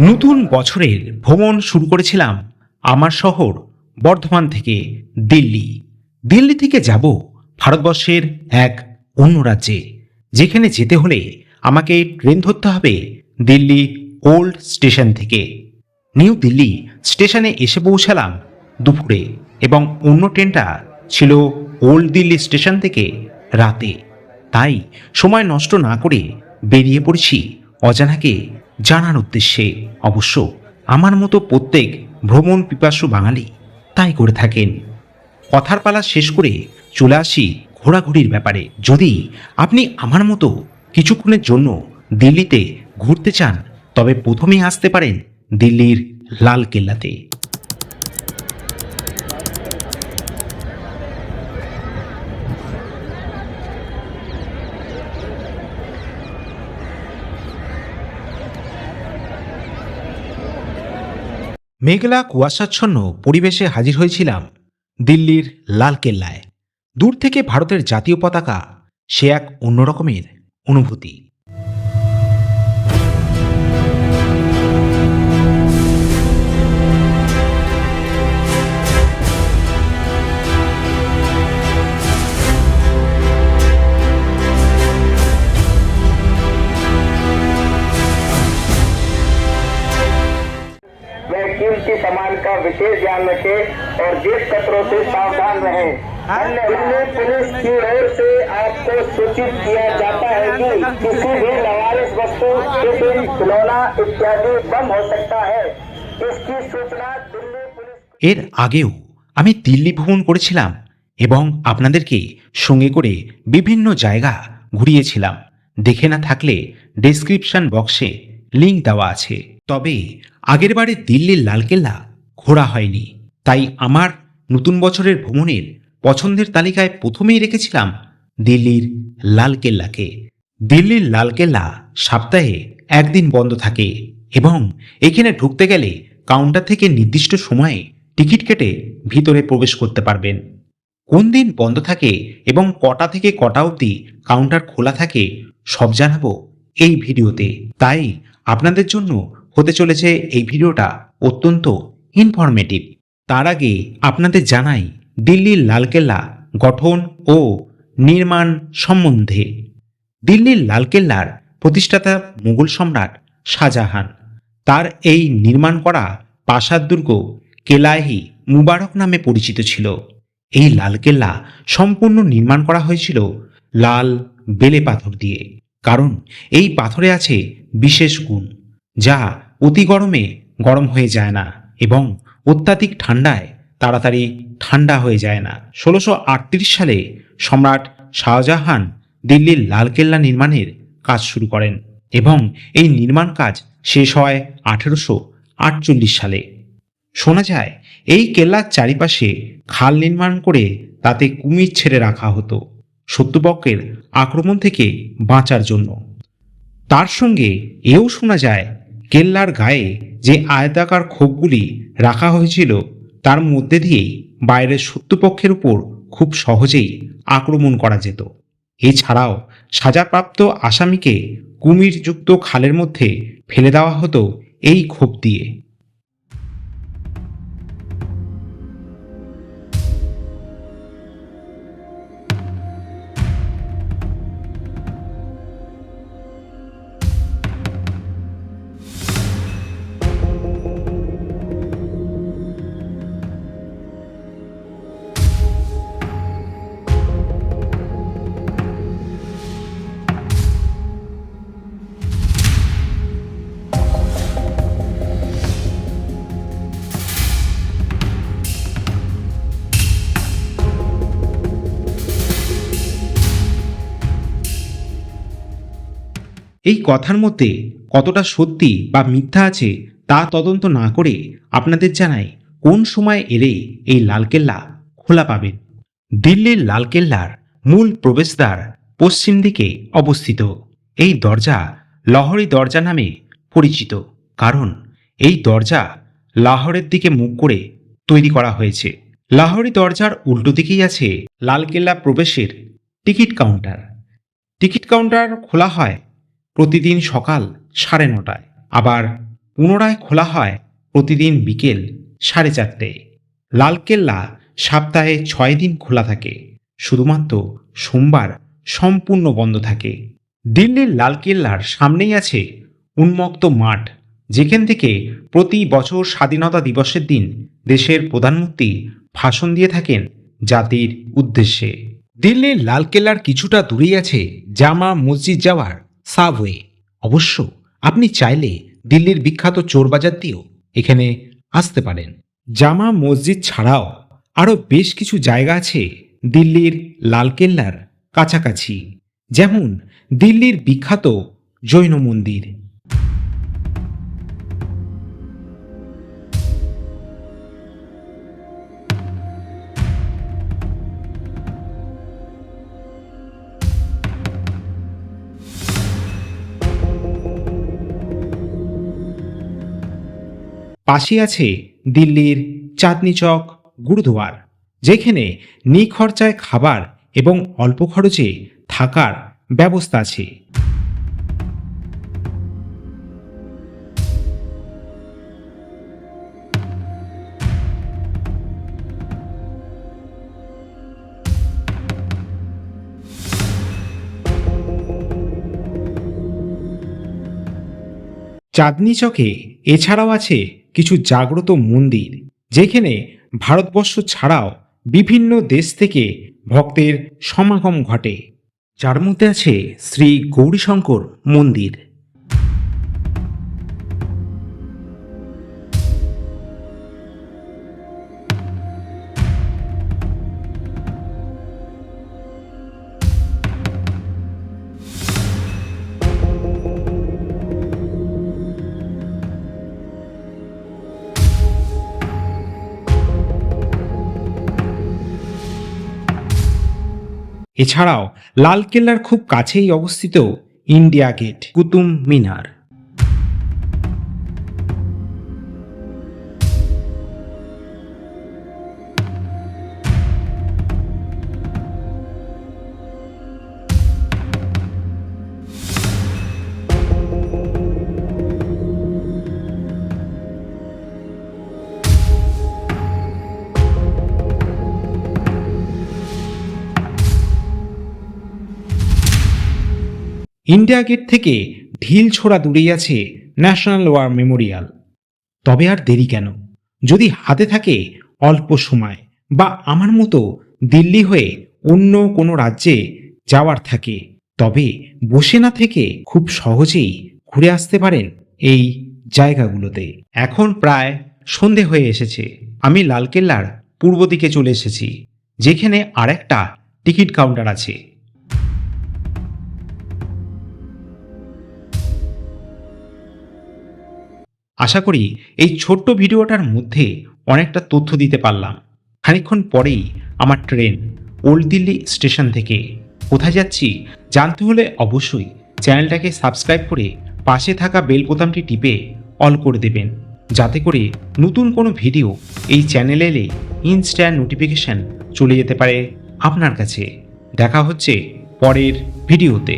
নতুন বছরের ভ্রমণ শুরু করেছিলাম আমার শহর বর্ধমান থেকে দিল্লি। দিল্লি থেকে যাব ভারতবর্ষের এক অন্য রাজ্যে। যেখানে যেতে হলে আমাকে ট্রেন ধরতে হবে দিল্লি ওল্ড স্টেশন থেকে। নিউ দিল্লি স্টেশনে এসে পৌঁছালাম দুপুরে এবং অন্য ট্রেনটা ছিল ওল্ড দিল্লি স্টেশন থেকে রাতে। তাই সময় নষ্ট না করে বেরিয়ে পড়েছি অজানাকে জানার উদ্দেশ্যে। অবশ্য আমার মতো প্রত্যেক ভ্রমণ পিপাসু বাঙালি তাই করে থাকেন। কথার পালা শেষ করে চলে আসি ঘোরাঘুরির ব্যাপারে। যদি আপনি আমার মতো কিছুক্ষণের জন্য দিল্লিতে ঘুরতে চান, তবে প্রথমেই আসতে পারেন দিল্লির লাল কেল্লাতে মেঘলা কুয়াশাচ্ছন্ন পরিবেশে হাজির হয়েছিলাম দিল্লির লালকেল্লায়। দূর থেকে ভারতের জাতীয় পতাকা, সে এক অন্যরকমের অনুভূতি। ध्यान रखें और जेब कतरों से सावधान रहें दिल्ली पुलिस की ओर से आपको सूचित किया जाता है कि किसी भी लवारिस वस्तु टिफिन खिलौना इत्यादि बम हो सकता है इसकी सूचना दिल्ली पुलिस এর আগেও আমি দিল্লি ভ্রমণ করেছিলাম এবং আপনাদেরকে সঙ্গে করে বিভিন্ন জায়গা ঘুরিয়েছিলাম দেখে না থাকলে ডেসক্রিপশন বক্সে লিংক দেওয়া আছে তবে আগেরবারে দিল্লির লালকেল্লা ঘোরা হয়নি। তাই আমার নতুন বছরের ভ্রমণের পছন্দের তালিকায় প্রথমেই রেখেছিলাম দিল্লির লালকেল্লাকে। দিল্লির লালকেল্লা সপ্তাহে একদিন বন্ধ থাকে এবং এখানে ঢুকতে গেলে কাউন্টার থেকে নির্দিষ্ট সময়ে টিকিট কেটে ভিতরে প্রবেশ করতে পারবেন। কোন দিন বন্ধ থাকে এবং কটা থেকে কটা অবধি কাউন্টার খোলা থাকে সব জানাব এই ভিডিওতে। তাই আপনাদের জন্য হতে চলেছে এই ভিডিওটা অত্যন্ত ইনফরমেটিভ তার আগে আপনাদের জানাই, দিল্লির লালকেল্লা গঠন ও নির্মাণ সম্বন্ধে। দিল্লির লালকেল্লার প্রতিষ্ঠাতা মুঘল সম্রাট শাহজাহান। তার এই নির্মাণ করা প্রাসাদ দুর্গ কেলাহি মুবারক নামে পরিচিত ছিল। এই লালকেল্লা সম্পূর্ণ নির্মাণ করা হয়েছিল লাল বেলে পাথর দিয়ে। কারণ এই পাথরে আছে বিশেষ গুণ, যা অতি গরমে গরম হয়ে যায় না। এবং অত্যাধিক ঠান্ডায় তাড়াতাড়ি ঠান্ডা হয়ে যায় না। ষোলোশো সালে সম্রাট শাহজাহান দিল্লির লালকেল্লা নির্মাণের কাজ শুরু করেন এবং এই নির্মাণ কাজ শেষ হয় আঠেরোশো আটচল্লিশ সালে। শোনা যায়, এই কেল্লার চারিপাশে খাল নির্মাণ করে তাতে কুমির ছেড়ে রাখা হতো শত্রুপক্ষের আক্রমণ থেকে বাঁচার জন্য। তার সঙ্গে এও শোনা যায় কেল্লার গায়ে যে আয়তাকার ক্ষোভগুলি রাখা হয়েছিল, তার মধ্যে দিয়েই বাইরের শত্রুপক্ষের উপর খুব সহজেই আক্রমণ করা যেত। এছাড়াও সাজাপ্রাপ্ত আসামিকে কুমিরযুক্ত খালের মধ্যে ফেলে দেওয়া হতো এই ক্ষোভ দিয়ে। এই কথার মধ্যে কতটা সত্যি বা মিথ্যা আছে, তা তদন্ত না করে আপনাদের জানাই কোন সময় এলে এই লালকেল্লা খোলা পাবেন। দিল্লির লালকেল্লার মূল প্রবেশদ্বার পশ্চিম দিকে অবস্থিত। এই দরজা লহরি দরজা নামে পরিচিত, কারণ এই দরজা লাহোরের দিকে মুখ করে তৈরি করা হয়েছে। লাহোরি দরজার উল্টো দিকেই আছে লালকেল্লা প্রবেশের টিকিট কাউন্টার। টিকিট কাউন্টার খোলা হয় প্রতিদিন সকাল সাড়ে নটায়। আবার পুনরায় খোলা হয় প্রতিদিন বিকেল সাড়ে চারটে। লালকেল্লা সপ্তাহে ছয় দিন খোলা থাকে। শুধুমাত্র সোমবার সম্পূর্ণ বন্ধ থাকে। দিল্লির লালকেল্লার সামনেই আছে উন্মুক্ত মাঠ, যেখান থেকে প্রতি বছর স্বাধীনতা দিবসের দিন দেশের প্রধানমন্ত্রী ভাষণ দিয়ে থাকেন জাতির উদ্দেশ্যে। দিল্লির লালকেল্লার কিছুটা দূরেই আছে জামা মসজিদ যাওয়ার সাবওয়ে। অবশ্য আপনি চাইলে দিল্লির বিখ্যাত চোরবাজার দিয়েও এখানে আসতে পারেন। জামা মসজিদ ছাড়াও আরও বেশ কিছু জায়গা আছে দিল্লির লালকেল্লার কাছাকাছি, যেমন দিল্লির বিখ্যাত জৈন মন্দির। পাশে আছে দিল্লির চাঁদনি চক, গুরুদুয়ার, যেখানে নিখরচায় খাবার এবং অল্প খরচে থাকার ব্যবস্থা আছে। চাঁদনি চকে এছাড়াও আছে কিছু জাগ্রত মন্দির, যেখানে ভারতবর্ষ ছাড়াও বিভিন্ন দেশ থেকে ভক্তের সমাগম ঘটে। যার মধ্যে আছে শ্রী গৌরীশঙ্কর মন্দির। এছাড়াও লালকেল্লার খুব কাছেই অবস্থিত India gate Qutub Minar. India gate থেকে ঢিল ছোড়া দূরেই আছে ন্যাশনাল ওয়ার মেমোরিয়াল। তবে আর দেরি কেন? যদি হাতে থাকে অল্প সময় বা আমার মতো দিল্লি হয়ে অন্য কোনো রাজ্যে যাওয়ার থাকে, তবে বসে না থেকে খুব সহজেই ঘুরে আসতে পারেন এই জায়গাগুলোতে। এখন প্রায় সন্ধে হয়ে এসেছে। আমি লালকেল্লার পূর্ব দিকে চলে এসেছি, যেখানে আরেকটা টিকিট কাউন্টার আছে। আশা করি এই ছোট্ট ভিডিওটার মধ্যে অনেকটা তথ্য দিতে পারলাম। খানিকক্ষণ পরেই আমার ট্রেন ওল্ড দিল্লি স্টেশন থেকে কোথায় যাচ্ছি জানতে হলে অবশ্যই চ্যানেলটাকে সাবস্ক্রাইব করে পাশে থাকা বেল বোতামটি টিপে অল করে দেবেন। যাতে করে নতুন কোনো ভিডিও এই চ্যানেলে এলে ইনস্ট্যান্ট নোটিফিকেশান চলে যেতে পারে আপনার কাছে। দেখা হচ্ছে পরের ভিডিওতে।